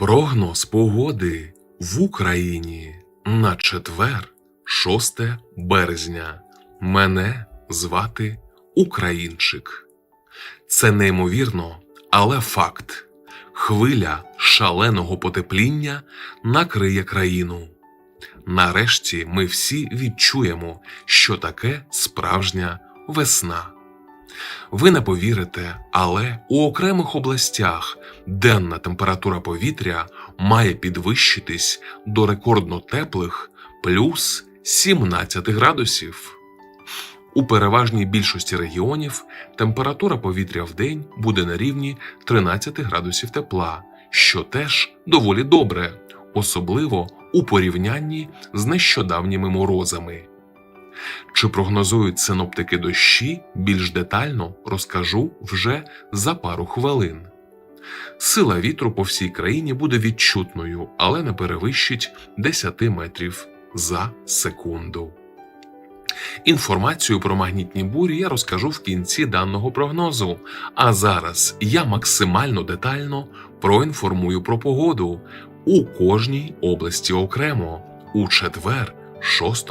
Прогноз погоди в Україні на четвер, 6 березня. Мене звати Українчик. Це неймовірно, але факт. Хвиля шаленого потепління накриє країну. Нарешті ми всі відчуємо, що таке справжня весна. Ви не повірите, але у окремих областях денна температура повітря має підвищитись до рекордно теплих плюс 17 градусів. У переважній більшості регіонів температура повітря в день буде на рівні 13 градусів тепла, що теж доволі добре, особливо у порівнянні з нещодавніми морозами. Чи прогнозують синоптики дощі більш детально розкажу вже за пару хвилин. Сила вітру по всій країні буде відчутною, але не перевищить 10 метрів за секунду. Інформацію про магнітні бурі я розкажу в кінці даного прогнозу. А зараз я максимально детально проінформую про погоду у кожній області окремо у четвер, 6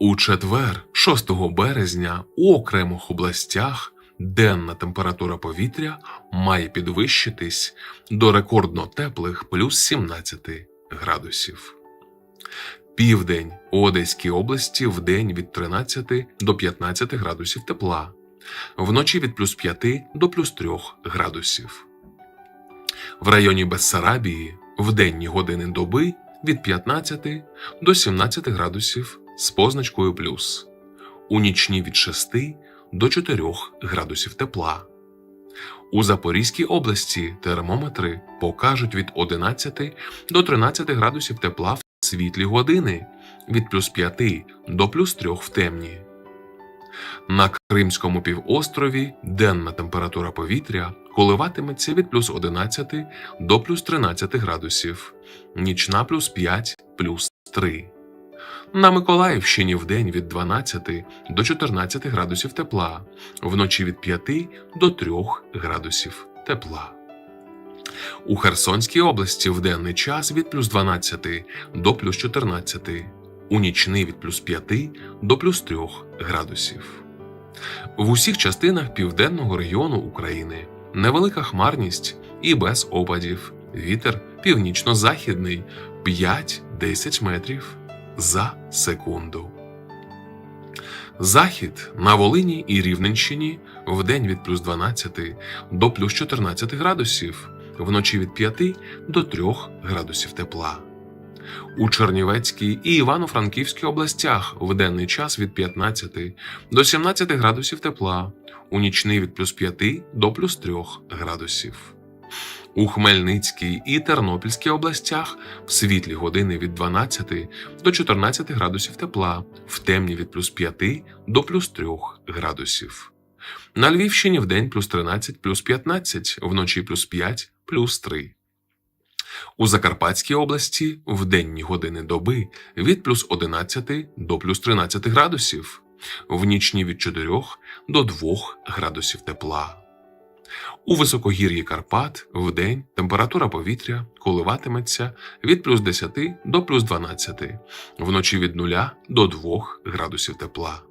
У четвер, 6 березня, у окремих областях денна температура повітря має підвищитись до рекордно теплих плюс 17 градусів. Південь у Одеській області в день від 13 до 15 градусів тепла, вночі від плюс 5 до плюс 3 градусів. В районі Бессарабії в денні години доби від 15 до 17 градусів з позначкою плюс, у нічні від 6 до 4 градусів тепла. У Запорізькій області термометри покажуть від 11 до 13 градусів тепла в світлі години, від плюс 5 до плюс 3 в темні. На Кримському півострові денна температура повітря коливатиметься від плюс 11 до плюс 13 градусів, нічна плюс 5 плюс 3. На Миколаївщині вдень від 12 до 14 градусів тепла, вночі від 5 до 3 градусів тепла. У Херсонській області в денний час від плюс 12 до плюс 14, у нічний від плюс 5 до плюс 3 градусів. В усіх частинах південного регіону України невелика хмарність і без опадів. Вітер північно-західний 5-10 метрів за секунду. Захід на Волині і Рівненщині вдень від плюс 12 до плюс 14 градусів, вночі від 5 до 3 градусів тепла. У Чернівецькій і Івано-Франківській областях в денний час від 15 до 17 градусів тепла, у нічний від плюс 5 до плюс 3 градусів. У Хмельницькій і Тернопільській областях в світлі години від 12 до 14 градусів тепла, в темні від плюс 5 до плюс 3 градусів. На Львівщині в день плюс 13 плюс 15, вночі плюс 5 плюс 3. У Закарпатській області в денні години доби від плюс 11 до плюс 13 градусів, в нічні від 4 до 2 градусів тепла. У високогір'ї Карпат в день температура повітря коливатиметься від плюс 10 до плюс 12, вночі від 0 до 2 градусів тепла.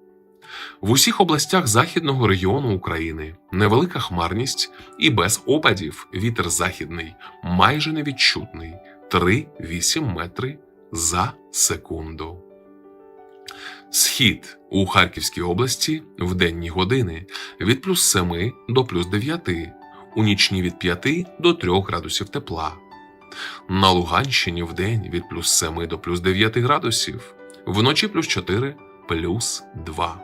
В усіх областях західного регіону України невелика хмарність і без опадів вітер західний майже невідчутний 3-8 метри за секунду. Схід у Харківській області в денні години від плюс 7 до плюс 9, у нічні від 5 до 3 градусів тепла. На Луганщині в день від плюс 7 до плюс 9 градусів, вночі плюс 4 плюс 2.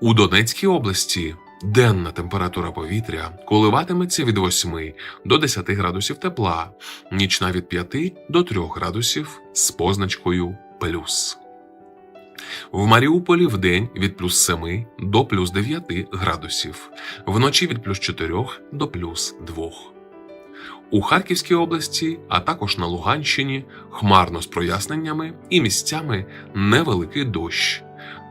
У Донецькій області денна температура повітря коливатиметься від 8 до 10 градусів тепла, нічна від 5 до 3 градусів з позначкою плюс. В Маріуполі в день від плюс 7 до плюс 9 градусів, вночі від плюс 4 до плюс 2. У Харківській області, а також на Луганщині, хмарно з проясненнями і місцями невеликий дощ.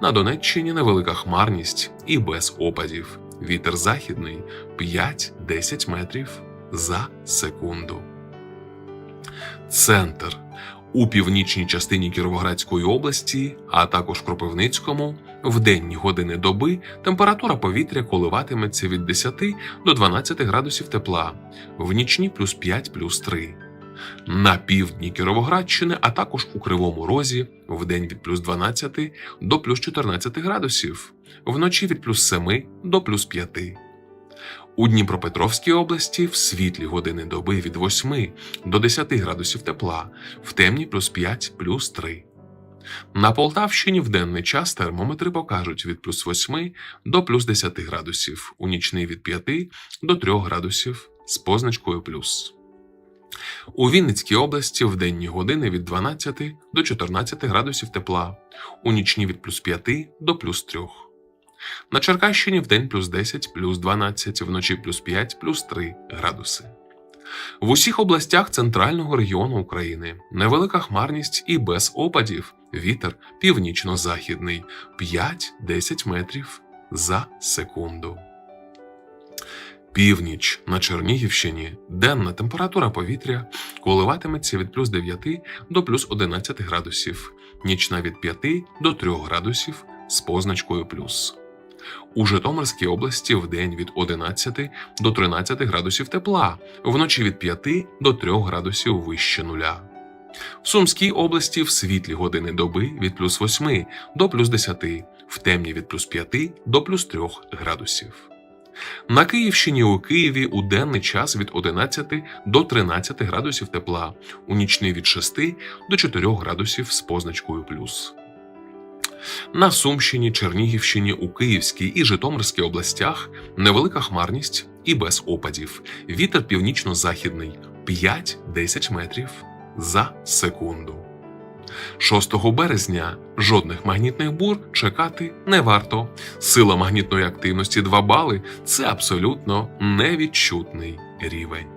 На Донеччині невелика хмарність і без опадів. Вітер західний 5-10 метрів за секунду. Центр у північній частині Кіровоградської області, а також Кропивницькому, в денні години доби температура повітря коливатиметься від 10 до 12 градусів тепла, в нічні плюс 5 плюс 3. На півдні Кіровоградщини, а також у Кривому Розі в день від плюс 12 до плюс 14 градусів, вночі від плюс 7 до плюс 5. У Дніпропетровській області в світлі години доби від 8 до 10 градусів тепла, в темні плюс 5 плюс 3. На Полтавщині в денний час термометри покажуть від плюс 8 до плюс 10 градусів, у нічний від 5 до 3 градусів з позначкою плюс. У Вінницькій області в денні години від 12 до 14 градусів тепла, у нічні від плюс 5 до плюс 3. На Черкащині в день плюс 10, плюс 12, вночі плюс 5, плюс 3 градуси. В усіх областях центрального регіону України невелика хмарність і без опадів. Вітер північно-західний 5-10 метрів за секунду. Північ на Чернігівщині денна температура повітря коливатиметься від плюс 9 до плюс 11 градусів, нічна від 5 до 3 градусів з позначкою плюс. У Житомирській області в день від 11 до 13 градусів тепла, вночі від 5 до 3 градусів вище нуля. В Сумській області в світлі години доби від плюс 8 до плюс 10, в темні від плюс 5 до плюс 3 градусів. На Київщині у Києві у денний час від 11 до 13 градусів тепла, у нічний від 6 до 4 градусів з позначкою плюс. На Сумщині, Чернігівщині, у Київській і Житомирській областях невелика хмарність і без опадів. Вітер північно-західний 5-10 метрів за секунду. 6 березня жодних магнітних бур чекати не варто. Сила магнітної активності 2 бали це абсолютно невідчутний рівень.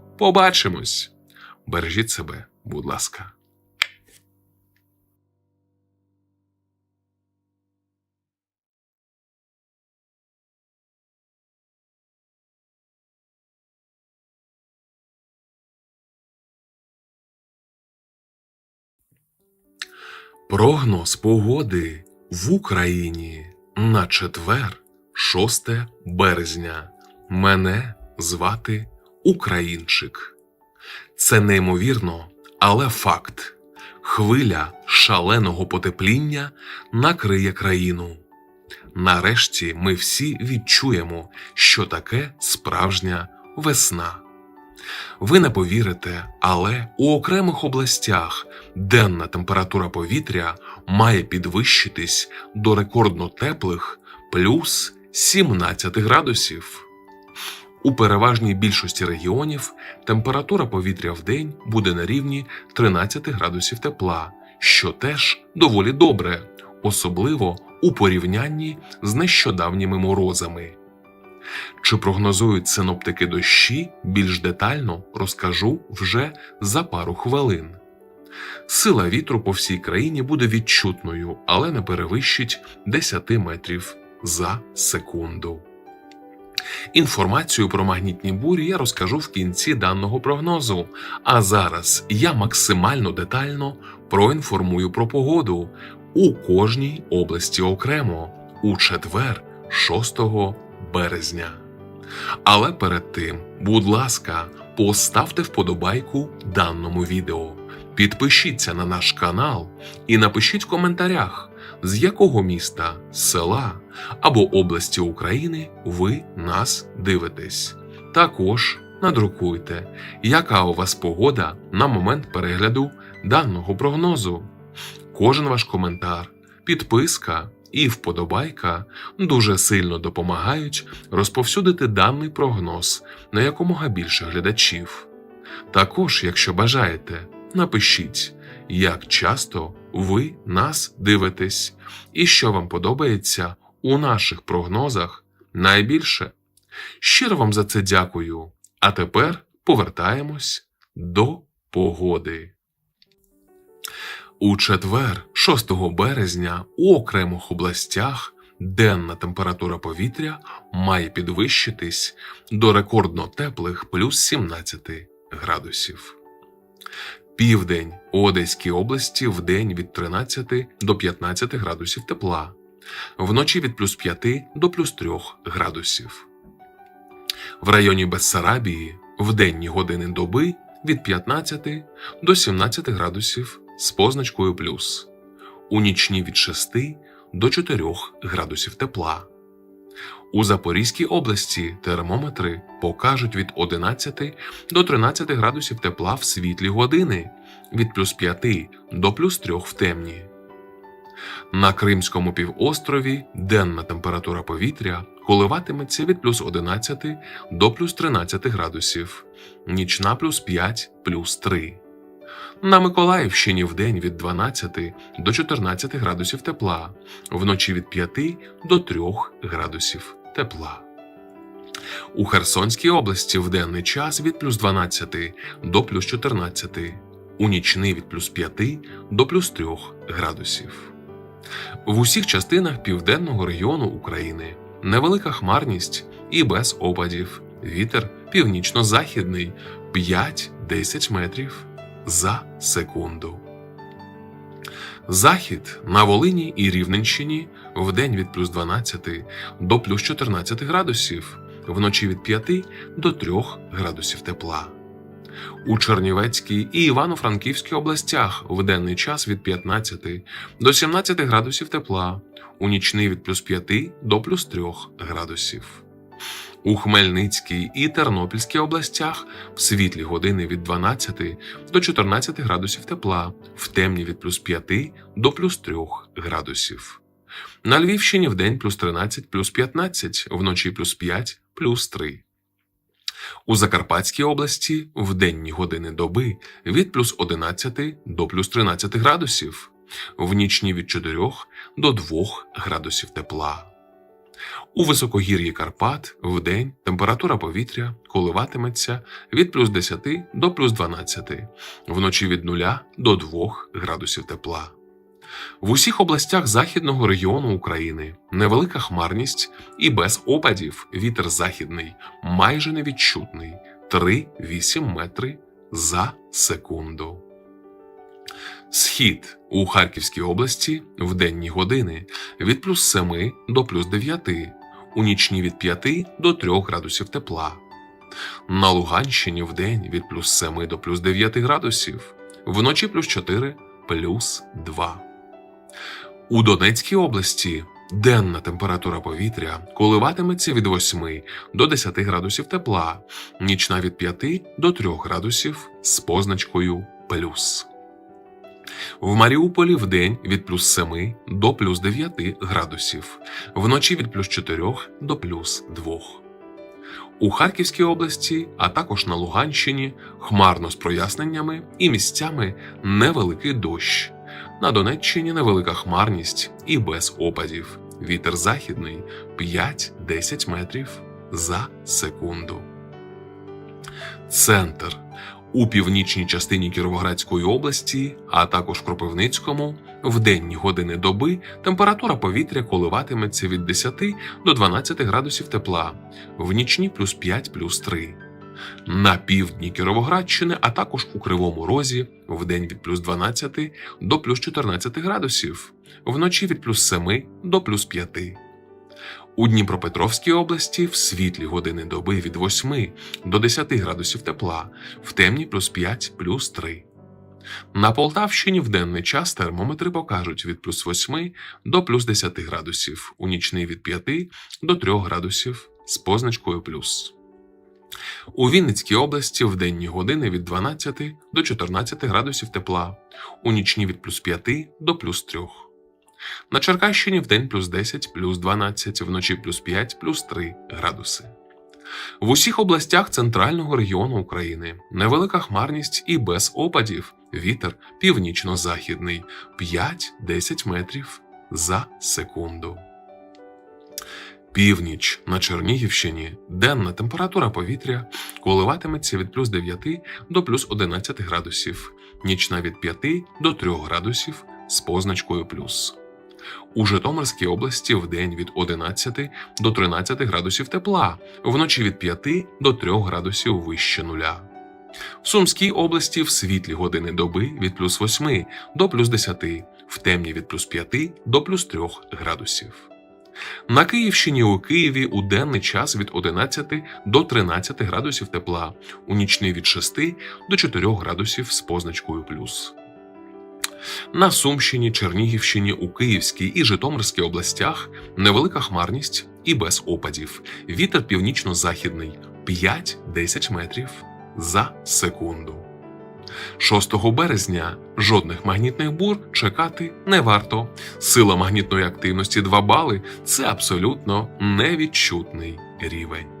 побачимось. Бережіть себе, будь ласка. Прогноз погоди в Україні на четвер, 6 березня. Мене звати Українчик. Це неймовірно, але факт. Хвиля шаленого потепління накриє країну. Нарешті ми всі відчуємо, що таке справжня весна. Ви не повірите, але у окремих областях денна температура повітря має підвищитись до рекордно теплих плюс 17 градусів. У переважній більшості регіонів температура повітря в день буде на рівні 13 градусів тепла, що теж доволі добре, особливо у порівнянні з нещодавніми морозами. Чи прогнозують синоптики дощі більш детально розкажу вже за пару хвилин. Сила вітру по всій країні буде відчутною, але не перевищить 10 метрів за секунду. Інформацію про магнітні бурі я розкажу в кінці даного прогнозу. А зараз я максимально детально проінформую про погоду у кожній області окремо у четвер, 6 березня. Але перед тим, будь ласка, поставте вподобайку даному відео, підпишіться на наш канал і напишіть в коментарях, з якого міста, села або області України ви нас дивитесь. Також надрукуйте, яка у вас погода на момент перегляду даного прогнозу. Кожен ваш коментар, підписка і вподобайка дуже сильно допомагають розповсюдити даний прогноз на якомога більше глядачів. Також, якщо бажаєте, напишіть, як часто ви нас дивитесь і що вам подобається у наших прогнозах найбільше. Щиро вам за це дякую. А тепер повертаємось до погоди. У четвер, 6 березня, у окремих областях денна температура повітря має підвищитись до рекордно теплих плюс 17 градусів. Південь Одеській області в день від 13 до 15 градусів тепла, вночі від плюс 5 до плюс 3 градусів. В районі Бессарабії в денні години доби від 15 до 17 градусів з позначкою плюс, у нічні від 6 до 4 градусів тепла. У Запорізькій області термометри покажуть від 11 до 13 градусів тепла в світлі години, від плюс 5 до плюс 3 в темні. На Кримському півострові денна температура повітря коливатиметься від плюс 11 до плюс 13 градусів, нічна плюс 5 плюс 3. На Миколаївщині вдень від 12 до 14 градусів тепла, вночі від 5 до 3 градусів тепла. У Херсонській області в денний час від плюс 12 до плюс 14, у нічний від плюс 5 до плюс 3 градусів. В усіх частинах південного регіону України невелика хмарність і без опадів. Вітер північно-західний 5-10 метрів за секунду. Захід на Волині і Рівненщині вдень від плюс 12 до плюс 14 градусів, вночі від 5 до 3 градусів тепла. У Чернівецькій і Івано-Франківській областях в денний час від 15 до 17 градусів тепла, у нічний від плюс 5 до плюс 3 градусів. У Хмельницькій і Тернопільській областях в світлі години від 12 до 14 градусів тепла, в темні від плюс 5 до плюс 3 градусів. На Львівщині в день плюс 13 плюс 15, вночі плюс 5 плюс 3. У Закарпатській області в денні години доби від плюс 11 до плюс 13 градусів, в нічні від 4 до 2 градусів тепла. У високогір'ї Карпат вдень температура повітря коливатиметься від плюс 10 до плюс 12, вночі від 0 до 2 градусів тепла. В усіх областях західного регіону України невелика хмарність і без опадів вітер західний, майже невідчутний 3-8 метри за секунду. Схід у Харківській області в денні години від плюс 7 до плюс 9, у нічні від 5 до 3 градусів тепла. На Луганщині в день від плюс 7 до плюс 9 градусів, вночі плюс 4 плюс 2. У Донецькій області денна температура повітря коливатиметься від 8 до 10 градусів тепла, нічна від 5 до 3 градусів з позначкою плюс. В Маріуполі в день від плюс 7 до плюс 9 градусів, вночі від плюс 4 до плюс 2. У Харківській області, а також на Луганщині хмарно з проясненнями і місцями невеликий дощ. На Донеччині невелика хмарність і без опадів. Вітер західний 5-10 метрів за секунду. Центр У північній частині Кіровоградської області, а також Кропивницькому, в денні години доби температура повітря коливатиметься від 10 до 12 градусів тепла, в нічні плюс 5 плюс 3. На півдні Кіровоградщини, а також у Кривому Розі в день від плюс 12 до плюс 14 градусів, вночі від плюс 7 до плюс 5. У Дніпропетровській області в світлі години доби від 8 до 10 градусів тепла, в темні плюс 5 плюс 3. На Полтавщині в денний час термометри покажуть від плюс 8 до плюс 10 градусів, у нічний від 5 до 3 градусів з позначкою плюс. У Вінницькій області в денні години від 12 до 14 градусів тепла, у нічні від плюс 5 до плюс 3. На Черкащині в день плюс 10, плюс 12, вночі плюс 5, плюс 3 градуси. В усіх областях центрального регіону України невелика хмарність і без опадів. Вітер північно-західний 5-10 метрів за секунду. Північ на Чернігівщині денна температура повітря коливатиметься від плюс 9 до плюс 11 градусів, нічна від 5 до 3 градусів з позначкою плюс. У Житомирській області в день від 11 до 13 градусів тепла, вночі від 5 до 3 градусів вище нуля. В Сумській області в світлі години доби від плюс 8 до плюс 10, в темні від плюс 5 до плюс 3 градусів. На Київщині у Києві у денний час від 11 до 13 градусів тепла, у нічний від 6 до 4 градусів з позначкою плюс. На Сумщині, Чернігівщині, у Київській і Житомирській областях невелика хмарність і без опадів. Вітер північно-західний 5-10 метрів за секунду. 6 березня жодних магнітних бур чекати не варто. Сила магнітної активності 2 бали це абсолютно невідчутний рівень.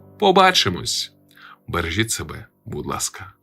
побачимось. Бережіть себе, будь ласка.